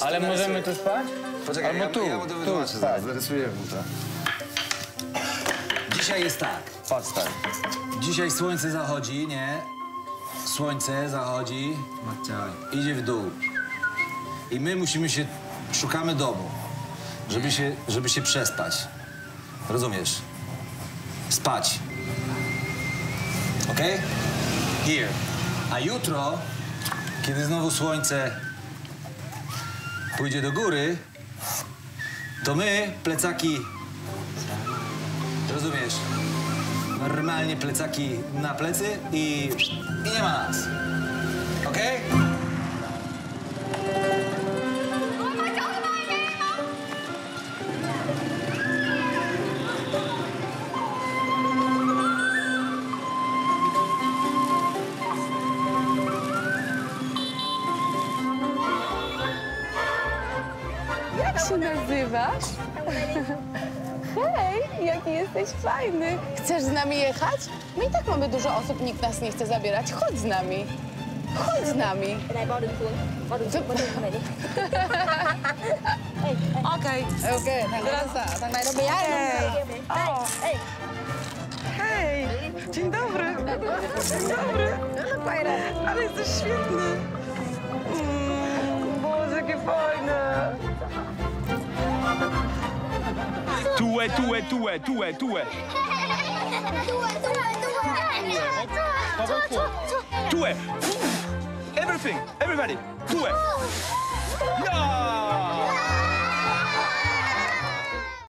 Ale możemy tu spać? Poczekaj, Albo ja, tu, ja mu to tu, wytłumaczę tak. zaraz, zarysuję mu to. Dzisiaj jest tak. Patrz tak. Dzisiaj słońce zachodzi, nie? Słońce zachodzi, idzie w dół. I my musimy się, szukamy domu, żeby się, żeby się przespać. Rozumiesz? Spać. Okej? Here. A jutro, kiedy znowu słońce pójdzie do góry, to my plecaki, rozumiesz? Normalnie plecaki na plecy i, i nie ma nas. Okej? Jak się nazywasz? Hej, jaki jesteś fajny. Chcesz z nami jechać? My i tak mamy dużo osób, nikt nas nie chce zabierać. Chodź z nami. Chodź z nami. Okej. Okej, okay, teraz tak najlepiej. Ê Hej, dzień dobry. Dzień dobry. Ale jesteś świetny. tué, tué, Two, tué, tué. Tué. Everything, everybody, two. Yeah!